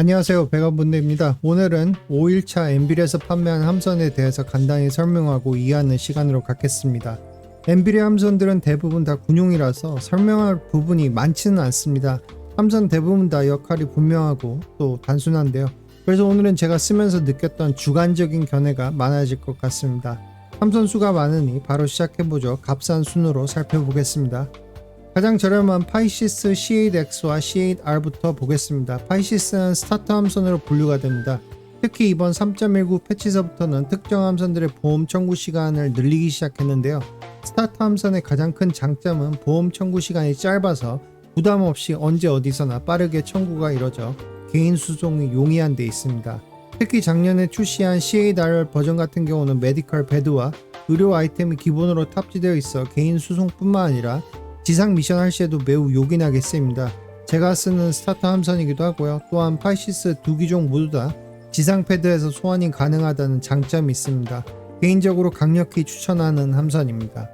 안녕하세요 백원분대입니다. 오늘은 5일차 엔빌에서 판매한 함선에 대해서 간단히 설명하고 이해하는 시간으로 갖겠습니다. 엔빌의 함선들은 대부분 다 군용이라서 설명할 부분이 많지는 않습니다. 함선 대부분 다 역할이 분명하고 또 단순한데요. 그래서 오늘은 제가 쓰면서 느꼈던 주관적인 견해가 많아질 것 같습니다. 함선 수가 많으니 바로 시작해보죠. 값싼 순으로 살펴보겠습니다. 가장 저렴한 파이시스 C8X와 C8R부터 보겠습니다. 파이시스는 스타터 함선으로 분류가 됩니다. 특히 이번 3.19 패치서부터는 특정 함선들의 보험 청구 시간을 늘리기 시작했는데요. 스타터 함선의 가장 큰 장점은 보험 청구 시간이 짧아서 부담 없이 언제 어디서나 빠르게 청구가 이뤄져 개인 수송이 용이한 데 있습니다. 특히 작년에 출시한 C8R 버전 같은 경우는 메디컬 베드와 의료 아이템이 기본으로 탑재되어 있어 개인 수송뿐만 아니라 지상 미션 할 시에도 매우 요긴하게 쓰입니다. 제가 쓰는 스타터 함선이기도 하고요. 또한 파이시스 두 기종 모두 다 지상 패드에서 소환이 가능하다는 장점이 있습니다. 개인적으로 강력히 추천하는 함선입니다.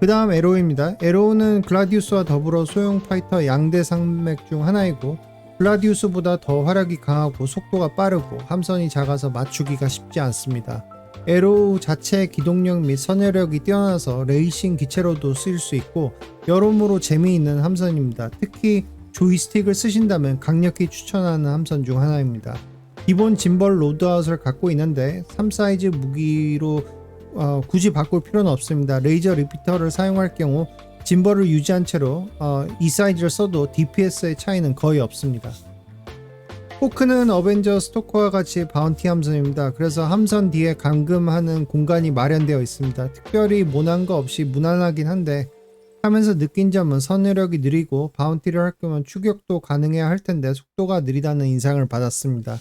그 다음 에로우입니다. 에로우는 글라디우스와 더불어 소형 파이터 양대 산맥 중 하나이고 글라디우스보다 더 화력이 강하고 속도가 빠르고 함선이 작아서 맞추기가 쉽지 않습니다. 에로우 자체의 기동력 및 선회력이 뛰어나서 레이싱 기체로도 쓰일 수 있고 여러모로 재미있는 함선입니다. 특히 조이스틱을 쓰신다면 강력히 추천하는 함선 중 하나입니다. 기본 짐벌 로드아웃을 갖고 있는데 3 사이즈 무기로 어, 굳이 바꿀 필요는 없습니다. 레이저 리피터를 사용할 경우 짐벌을 유지한 채로 어, 이 사이즈를 써도 DPS의 차이는 거의 없습니다. 포크는 어벤져 스토커와 같이 바운티 함선입니다. 그래서 함선 뒤에 감금하는 공간이 마련되어 있습니다. 특별히 모난 거 없이 무난하긴 한데 하면서 느낀 점은 선회력이 느리고 바운티를 할 거면 추격도 가능해야 할 텐데 속도가 느리다는 인상을 받았습니다.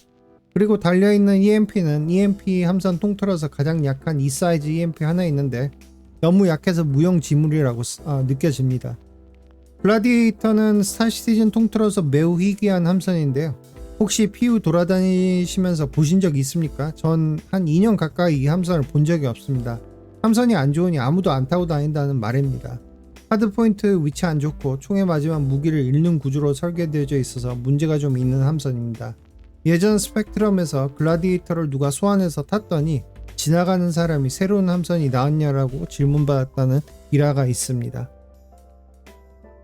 그리고 달려있는 EMP는 EMP 함선 통틀어서 가장 약한 이 사이즈 EMP 하나 있는데 너무 약해서 무용지물이라고 쓰- 아, 느껴집니다. 글라디에이터는 스타 시티즌 통틀어서 매우 희귀한 함선인데요. 혹시 PU 돌아다니시면서 보신 적 있습니까? 전 한 2년 가까이 이 함선을 본 적이 없습니다. 함선이 안 좋으니 아무도 안 타고 다닌다는 말입니다. 하드포인트 위치 안 좋고 총에 맞으면 무기를 잃는 구조로 설계되어져 있어서 문제가 좀 있는 함선입니다. 예전 스펙트럼에서 글라디에이터를 누가 소환해서 탔더니 지나가는 사람이 새로운 함선이 나왔냐라고 질문받았다는 일화가 있습니다.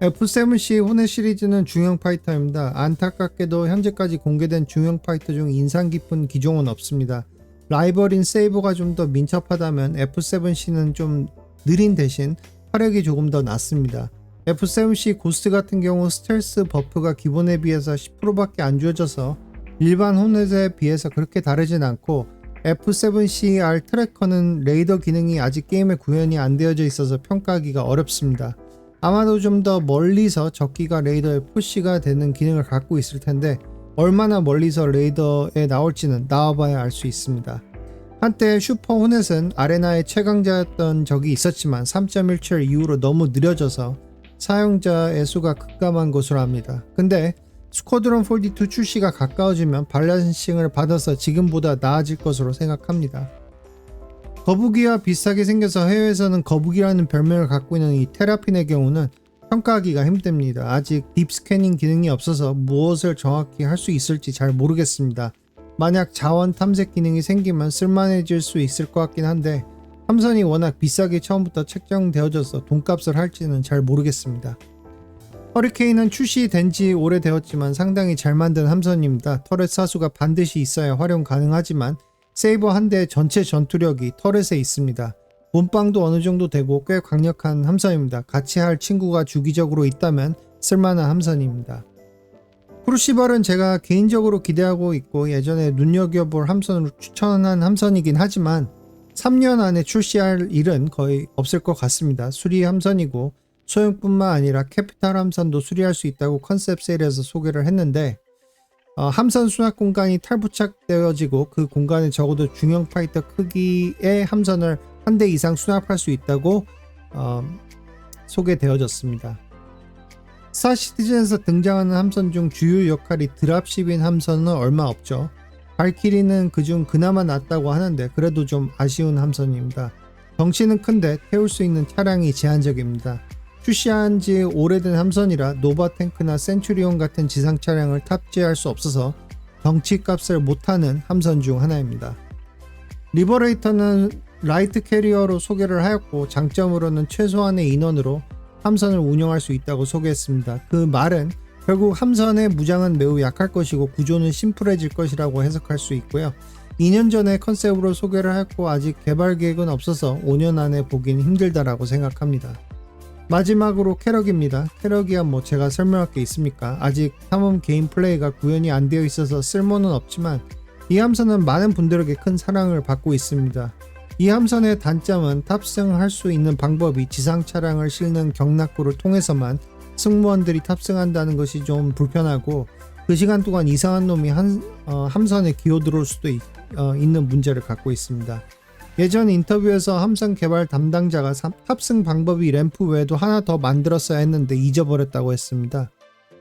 F7C 호넷 시리즈는 중형 파이터입니다. 안타깝게도 현재까지 공개된 중형 파이터 중 인상 깊은 기종은 없습니다. 라이벌인 세이버가 좀 더 민첩하다면 F7C는 좀 느린 대신 화력이 조금 더 낮습니다. F7C 고스트 같은 경우 스텔스 버프가 기본에 비해서 10%밖에 안 주어져서 일반 호넷에 비해서 그렇게 다르진 않고 F7CR 트래커는 레이더 기능이 아직 게임에 구현이 안 되어져 있어서 평가하기가 어렵습니다. 아마도 좀 더 멀리서 적기가 레이더에 푸시가 되는 기능을 갖고 있을 텐데 얼마나 멀리서 레이더에 나올지는 나와봐야 알 수 있습니다. 한때 슈퍼 호넷은 아레나의 최강자였던 적이 있었지만 3.17 이후로 너무 느려져서 사용자의 수가 급감한 것으로 압니다. 근데 스쿼드론 폴디2 출시가 가까워지면 밸런싱을 받아서 지금보다 나아질 것으로 생각합니다. 거북이와 비슷하게 생겨서 해외에서는 거북이라는 별명을 갖고 있는 이 테라핀의 경우는 평가하기가 힘듭니다. 아직 딥 스캐닝 기능이 없어서 무엇을 정확히 할 수 있을지 잘 모르겠습니다. 만약 자원 탐색 기능이 생기면 쓸만해질 수 있을 것 같긴 한데 함선이 워낙 비싸게 처음부터 책정되어져서 돈값을 할지는 잘 모르겠습니다. 허리케인은 출시된 지 오래되었지만 상당히 잘 만든 함선입니다. 터렛 사수가 반드시 있어야 활용 가능하지만 세이버 한 대 전체 전투력이 터렛에 있습니다. 몸빵도 어느 정도 되고 꽤 강력한 함선입니다. 같이 할 친구가 주기적으로 있다면 쓸만한 함선입니다. 크루시벌은 제가 개인적으로 기대하고 있고 예전에 눈여겨볼 함선으로 추천한 함선이긴 하지만 3년 안에 출시할 일은 거의 없을 것 같습니다. 수리 함선이고 소형뿐만 아니라 캐피탈 함선도 수리할 수 있다고 컨셉 세일에서 소개를 했는데 어, 함선 수납 공간이 탈부착되어지고 그 공간에 적어도 중형 파이터 크기의 함선을 한 대 이상 수납할 수 있다고 어, 소개되어졌습니다. 스타 시티즌에서 등장하는 함선 중 주요 역할이 드랍십인 함선은 얼마 없죠. 발키리는 그중 그나마 낫다고 하는데 그래도 좀 아쉬운 함선입니다. 덩치는 큰데 태울 수 있는 차량이 제한적입니다. 출시한 지 오래된 함선이라 노바 탱크나 센츄리온 같은 지상 차량을 탑재할 수 없어서 덩치값을 못하는 함선 중 하나입니다. 리버레이터는 라이트 캐리어로 소개를 하였고 장점으로는 최소한의 인원으로 함선을 운영할 수 있다고 소개했습니다. 그 말은 결국 함선의 무장은 매우 약할 것이고 구조는 심플해질 것이라고 해석할 수 있고요. 2년 전에 컨셉으로 소개를 했고 아직 개발 계획은 없어서 5년 안에 보긴 힘들다라고 생각합니다. 마지막으로 캐럭입니다. 캐럭이야 뭐 제가 설명할 게 있습니까? 아직 탐험 게임 플레이가 구현이 안 되어 있어서 쓸모는 없지만 이 함선은 많은 분들에게 큰 사랑을 받고 있습니다. 이 함선의 단점은 탑승할 수 있는 방법이 지상 차량을 실는 경락구를 통해서만 승무원들이 탑승한다는 것이 좀 불편하고 그 시간 동안 이상한 놈이 한, 어, 함선에 기어들어올 수도 있, 어, 있는 문제를 갖고 있습니다. 예전 인터뷰에서 함선 개발 담당자가 삼- 탑승 방법이 램프 외에도 하나 더 만들었어야 했는데 잊어버렸다고 했습니다.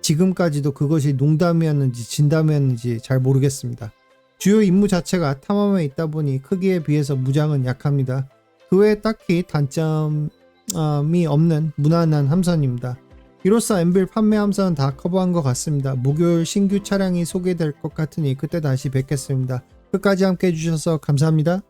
지금까지도 그것이 농담이었는지 진담이었는지 잘 모르겠습니다. 주요 임무 자체가 탐험에 있다 보니 크기에 비해서 무장은 약합니다. 그 외에 딱히 단점이 없는 무난한 함선입니다. 이로써 엠빌 판매 함선은 다 커버한 것 같습니다. 목요일 신규 차량이 소개될 것 같으니 그때 다시 뵙겠습니다. 끝까지 함께 해주셔서 감사합니다.